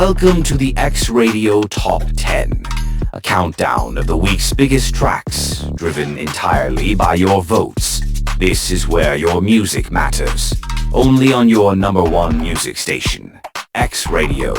Welcome to the X Radio Top 10, a countdown of the week's biggest tracks, driven entirely by your votes. This is where your music matters. Only on your number one music station, X Radio.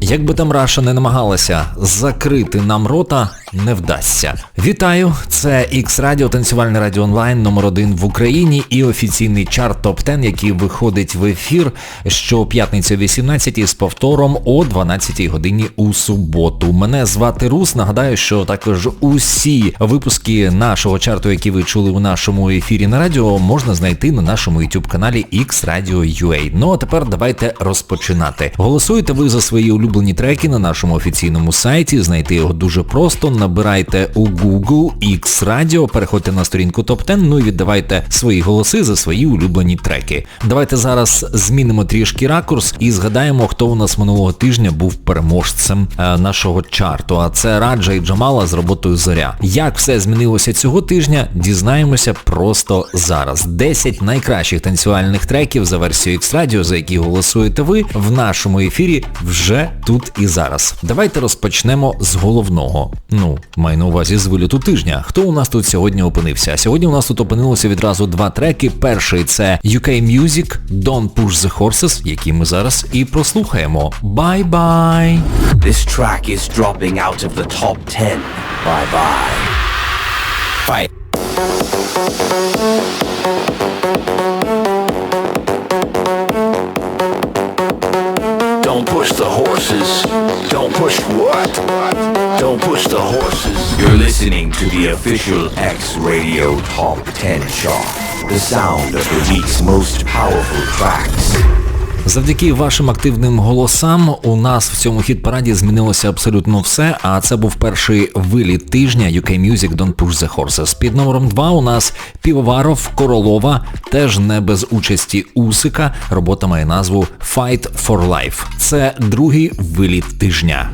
Як би там Раша не намагалася закрити нам рота, не вдасться. Вітаю! Це X Radio, танцювальне радіо онлайн номер один в Україні і офіційний чарт топ 10 який виходить в ефір щоп'ятниці о 18 з повтором о 12 годині у суботу. Мене звати Рус. Нагадаю, що також усі випуски нашого чарту, які ви чули у нашому ефірі на радіо, можна знайти на нашому YouTube каналі X Radio UA. Ну а тепер давайте розпочинати. Голосуйте ви за свої улюблені треки на нашому офіційному сайті. Знайти його дуже просто набирайте у Google X Radio, переходьте на сторінку Top 10, ну і віддавайте свої голоси за свої улюблені треки. Давайте зараз змінимо трішки ракурс і згадаємо, хто у нас минулого тижня був переможцем е, нашого чарту. А це Раджа і Джамала з роботою Зоря. Як все змінилося цього тижня, дізнаємося просто зараз. 10 найкращих танцювальних треків за версією X Radio, за які голосуєте ви, в нашому ефірі вже тут і зараз. Давайте розпочнемо з головного. Ну, Ну, маю на увазі з виліту тижня. Хто у нас тут сьогодні опинився? Сьогодні у нас тут опинилося відразу два треки. Перший це UK Music, Don't Push the Horses, які ми зараз і прослухаємо. Bye-bye! This track is dropping out of the top 10. Bye bye. Fight. Push the horses. Don't push what? Don't push the horses. You're listening to the official X Radio Top 10 chart. The sound of the week's most powerful tracks. Завдяки вашим активним голосам у нас в цьому хіт-параді змінилося абсолютно все, а це був перший виліт тижня UK Music Don't Push the Horses. Під номером 2 у нас Півоваров, Королова, теж не без участі Усика. Робота має назву Fight for Life. Це другий виліт тижня.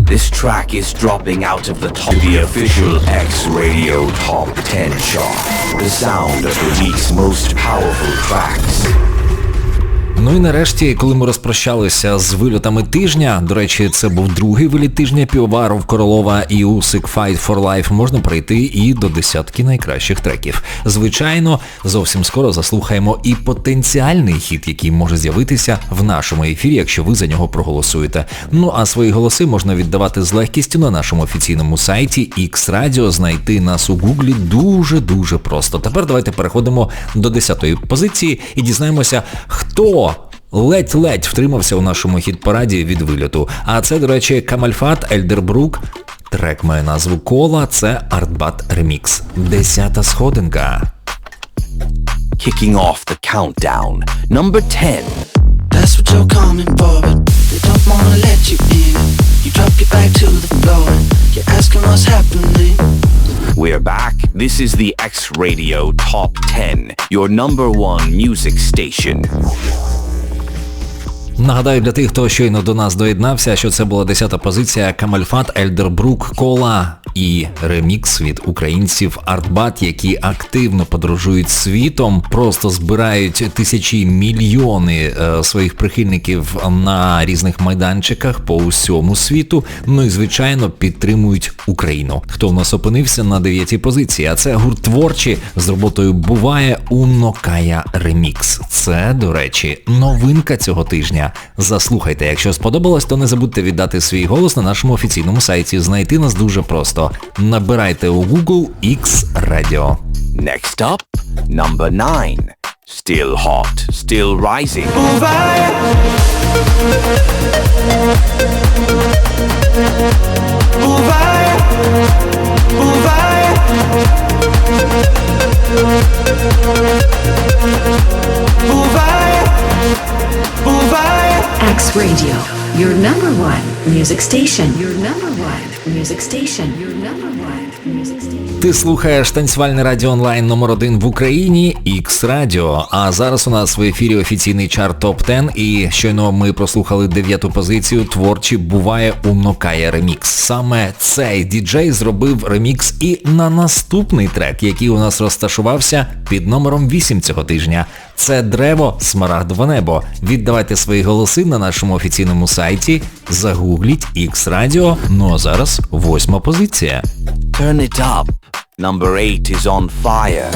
This track is dropping out of the top the official X Radio Top 10 chart. The sound of the week's most powerful tracks. Ну і нарешті, коли ми розпрощалися з вильотами тижня, до речі, це був другий виліт тижня Півоваров, Королова і Усик Fight for Life, можна прийти і до десятки найкращих треків. Звичайно, зовсім скоро заслухаємо і потенціальний хіт, який може з'явитися в нашому ефірі, якщо ви за нього проголосуєте. Ну а свої голоси можна віддавати з легкістю на нашому офіційному сайті X-Radio, знайти нас у Гуглі дуже-дуже просто. Тепер давайте переходимо до 10-ї позиції і дізнаємося, хто ледь-ледь втримався у нашому хіт-параді від вильоту. А це, до речі, Камальфат, Ельдербрук. Трек має назву Кола, це Артбат Ремікс. Десята сходинка. Kicking off the countdown. Number 10. That's what you're coming for, but they don't wanna let you in. You drop your back to the floor and you're asking what's happening. We're back. This is the X Radio Top 10, your number one music station. Нагадаю для тих, хто щойно до нас доєднався, що це була 10-та позиція Камальфат, Ельдербрук, Кола і ремікс від українців Артбат, які активно подорожують світом, просто збирають тисячі мільйони е, своїх прихильників на різних майданчиках по усьому світу. Ну і звичайно підтримують Україну. Хто в нас опинився на 9-й позиції? А це гурт творчі з роботою Буває Унокая Ремікс. Це, до речі, новинка цього тижня. Заслухайте, якщо сподобалось, то не забудьте віддати свій голос на нашому офіційному сайті. Знайти нас дуже просто. Набирайте у Google X Radio. Next up, number 9. Still hot, still rising. X Radio. Your number one music station. Your number one music station. Your number one. Ти слухаєш танцювальне радіо онлайн номер 1 в Україні X Radio. А зараз у нас в ефірі офіційний чарт Топ 10 і щойно ми прослухали дев'яту позицію творчі буває у Нокая ремікс. Саме цей діджей зробив ремікс і на наступний трек, який у нас розташувався під номером 8 цього тижня. Це Древо Смарагдове небо. Віддавайте свої голоси на нашому офіційному сайті. Загугліть X Radio. Ну а зараз восьма позиція. Turn it up. Number 8 is on fire.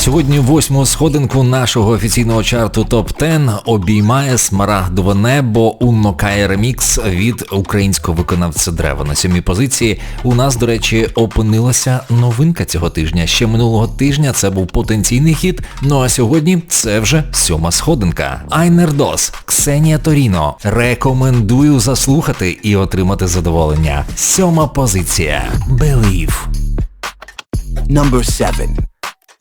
Сьогодні восьму сходинку нашого офіційного чарту Топ 10 обіймає смарагдове небо Уннокає ремікс від українського виконавця Древа. На сьомій позиції у нас, до речі, опинилася новинка цього тижня. Ще минулого тижня це був потенційний хіт, ну а сьогодні це вже сьома сходинка. Айнердос, Ксенія Торіно. Рекомендую заслухати і отримати задоволення. Сьома позиція. Believe. Number 7.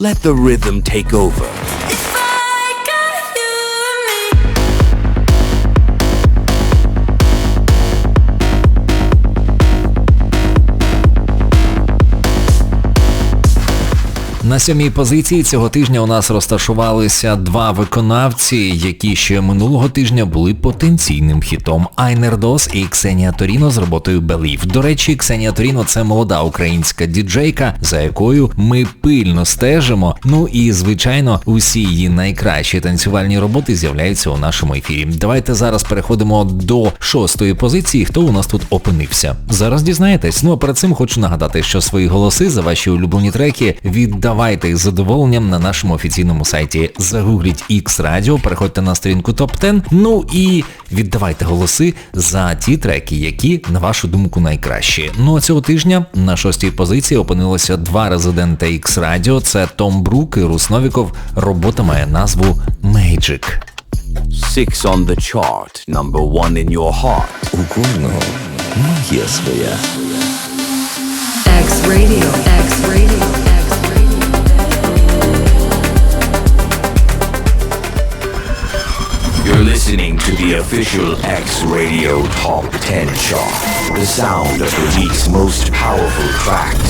Let the rhythm take over. На сьомій позиції цього тижня у нас розташувалися два виконавці, які ще минулого тижня були потенційним хітом Айнердос і Ксенія Торіно з роботою Believe. До речі, Ксенія Торіно це молода українська діджейка, за якою ми пильно стежимо. Ну і звичайно, усі її найкращі танцювальні роботи з'являються у нашому ефірі. Давайте зараз переходимо до шостої позиції. Хто у нас тут опинився? Зараз дізнаєтесь. Ну а перед цим хочу нагадати, що свої голоси за ваші улюблені треки віддавайте із задоволенням на нашому офіційному сайті. Загугліть X Radio, переходьте на сторінку Топ 10, ну і віддавайте голоси за ті треки, які, на вашу думку, найкращі. Ну а цього тижня на шостій позиції опинилося два резидента X Radio. Це Том Брук і Рус Новіков. Робота має назву Magic. Six on the chart. Number 1 in your heart. У кожного є своя. X Radio. X Radio. You're listening to the official X Radio Top 10 chart. The sound of the week's most powerful tracks.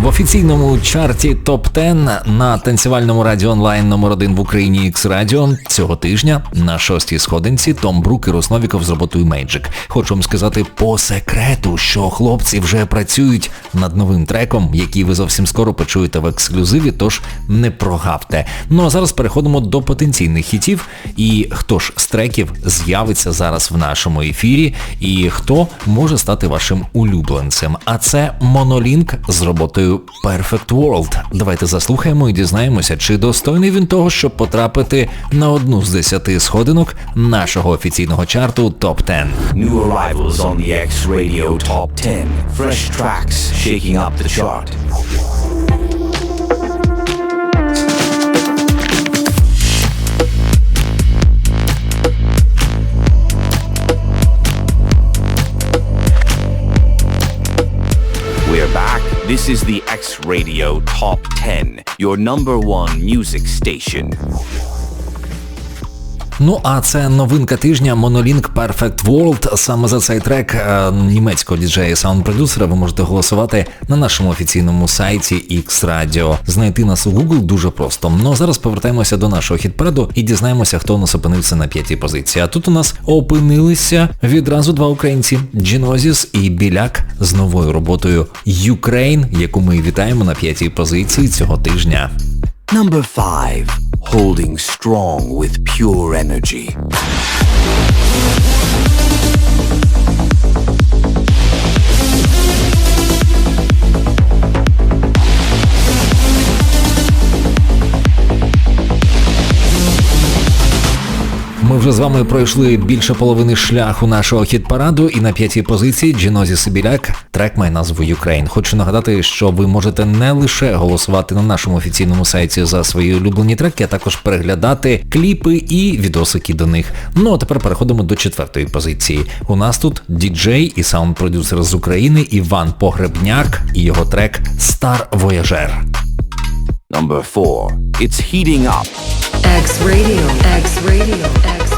В офіційному чарті Топ 10 на танцювальному радіо онлайн номер 1 в Україні X Radio цього тижня на шостій сходинці Том Брук і Русновіков з роботою Magic. Хочу вам сказати по секрету, що хлопці вже працюють над новим треком, який ви зовсім скоро почуєте в ексклюзиві, тож не прогавте. Ну а зараз переходимо до потенційних хітів. І хто ж з треків з'явиться зараз в нашому ефірі, і хто може стати вашим улюбленцем. А це Монолінк з роботою Perfect World. Давайте заслухаємо і дізнаємося, чи достойний він того, щоб потрапити на одну з десяти сходинок нашого офіційного чарту Топ 10. New arrivals on the X Radio Top 10. Fresh tracks shaking up the chart. Is the X Radio Top 10, your number one music station. Ну а це новинка тижня Monolink Perfect World. Саме за цей трек е, німецького діджея і саунд-продюсера ви можете голосувати на нашому офіційному сайті X Radio. Знайти нас у Google дуже просто. Ну а зараз повертаємося до нашого хіт-параду і дізнаємося, хто у нас опинився на п'ятій позиції. А тут у нас опинилися відразу два українці Genesis і Біляк з новою роботою Ukraine, яку ми вітаємо на п'ятій позиції цього тижня. Number 5. Holding strong with pure energy. Вами пройшли більше половини шляху нашого хіт-параду і на п'ятій позиції Джінозі Сибіляк трек має назву Ukraine. Хочу нагадати, що ви можете не лише голосувати на нашому офіційному сайті за свої улюблені треки, а також переглядати кліпи і відосики до них. Ну а тепер переходимо до четвертої позиції. У нас тут діджей і саунд-продюсер з України Іван Погребняк і його трек Star Voyager. Number 4. It's heating up. X Radio, X Radio, X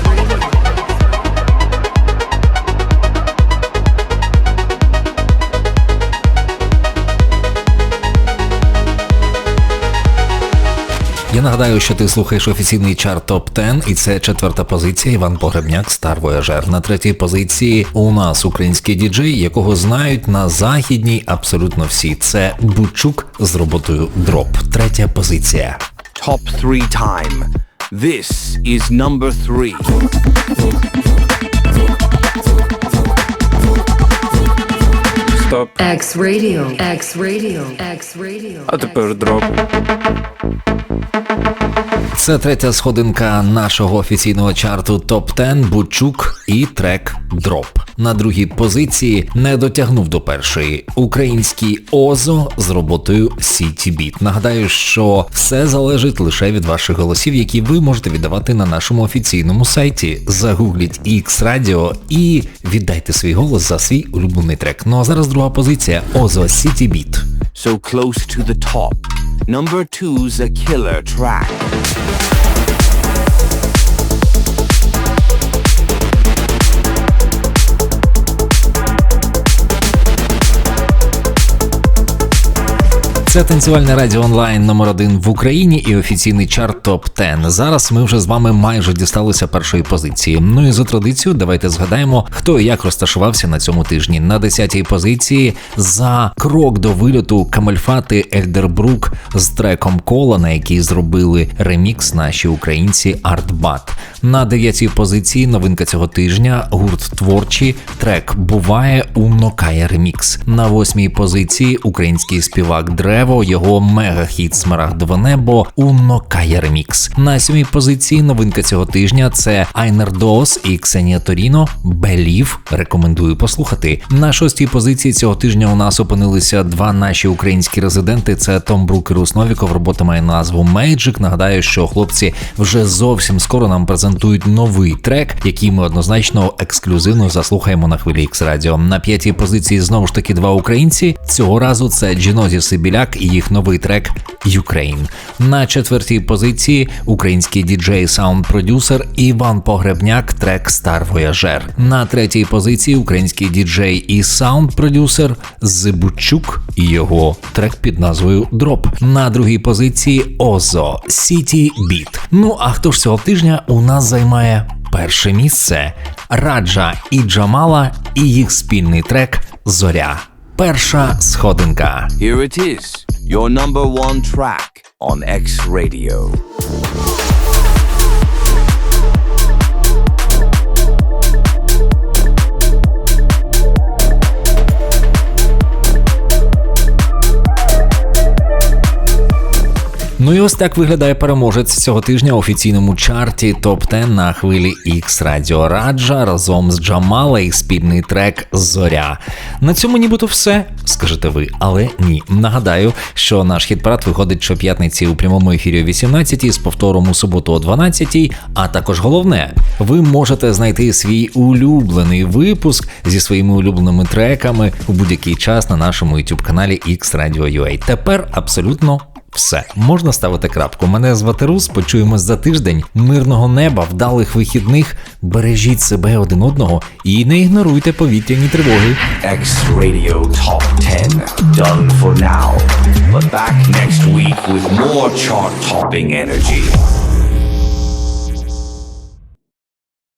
Я нагадаю, що ти слухаєш офіційний чарт топ 10 і це четверта позиція Іван Погребняк Star Voyager. На третій позиції у нас український діджей, якого знають на західній абсолютно всі. Це Бучук з роботою Дроп. Третя позиція. Top 3 time. This is number 3. Стоп. X Radio, X Radio, X Radio. А тепер дроп. Це третя сходинка нашого офіційного чарту топ 10 Бучук і трек Дроп. На другій позиції не дотягнув до першої. Український Озо з роботою City Beat. Нагадаю, що все залежить лише від ваших голосів, які ви можете віддавати на нашому офіційному сайті. Загугліть X Radio і віддайте свій голос за свій улюблений трек. Ну а зараз друга позиція Озо City Beat. So close to the top. Number two's a killer track. Це танцювальне радіо онлайн номер один в Україні і офіційний чарт топ 10 Зараз ми вже з вами майже дісталися першої позиції. Ну і за традицією, давайте згадаємо, хто і як розташувався на цьому тижні. На 10-й позиції за крок до вильоту Камельфати Ельдербрук з треком кола, на який зробили ремікс наші українці Артбат. На 9-й позиції новинка цього тижня гурт творчі трек буває у Нокая ремікс. На 8-й позиції український співак Древо, його мега-хіт Смарагдове небо у Нокая ремікс. На 7-й позиції новинка цього тижня це Айнер Дос і Ксенія Торіно Белів. Рекомендую послухати. На шостій позиції цього тижня у нас опинилися два наші українські резиденти. Це Том Брук і Новіков. Робота має назву Magic. Нагадаю, що хлопці вже зовсім скоро нам презентують новий трек, який ми однозначно ексклюзивно заслухаємо на хвилі X Radio. На п'ятій позиції знову ж таки два українці. Цього разу це Джінозі Сибіляк і їх новий трек Ukraine. На четвертій позиції український діджей саунд-продюсер Іван Погребняк, трек Star Voyager. На третій позиції український діджей і саунд-продюсер Зибучук і його трек під назвою Drop. На другій позиції Озо City Beat. Ну а хто ж цього тижня у нас займає перше місце? Раджа і Джамала і їх спільний трек Зоря. Перша сходинка. Here it is, your number one track on X Radio. Ну і ось так виглядає переможець цього тижня у офіційному чарті топ 10 на хвилі X Radio Раджа разом з Джамала і спільний трек Зоря. На цьому нібито все, скажете ви, але ні. Нагадаю, що наш хіт-парад виходить щоп'ятниці у прямому ефірі о 18 з повтором у суботу о 12 А також головне, ви можете знайти свій улюблений випуск зі своїми улюбленими треками у будь-який час на нашому youtube каналі X Radio UA. Тепер абсолютно все, можна ставити крапку. Мене звати Рус, почуємось за тиждень. Мирного неба, вдалих вихідних. Бережіть себе один одного і не ігноруйте повітряні тривоги. X Radio Top 10 done for now. But back next week with more chart topping energy.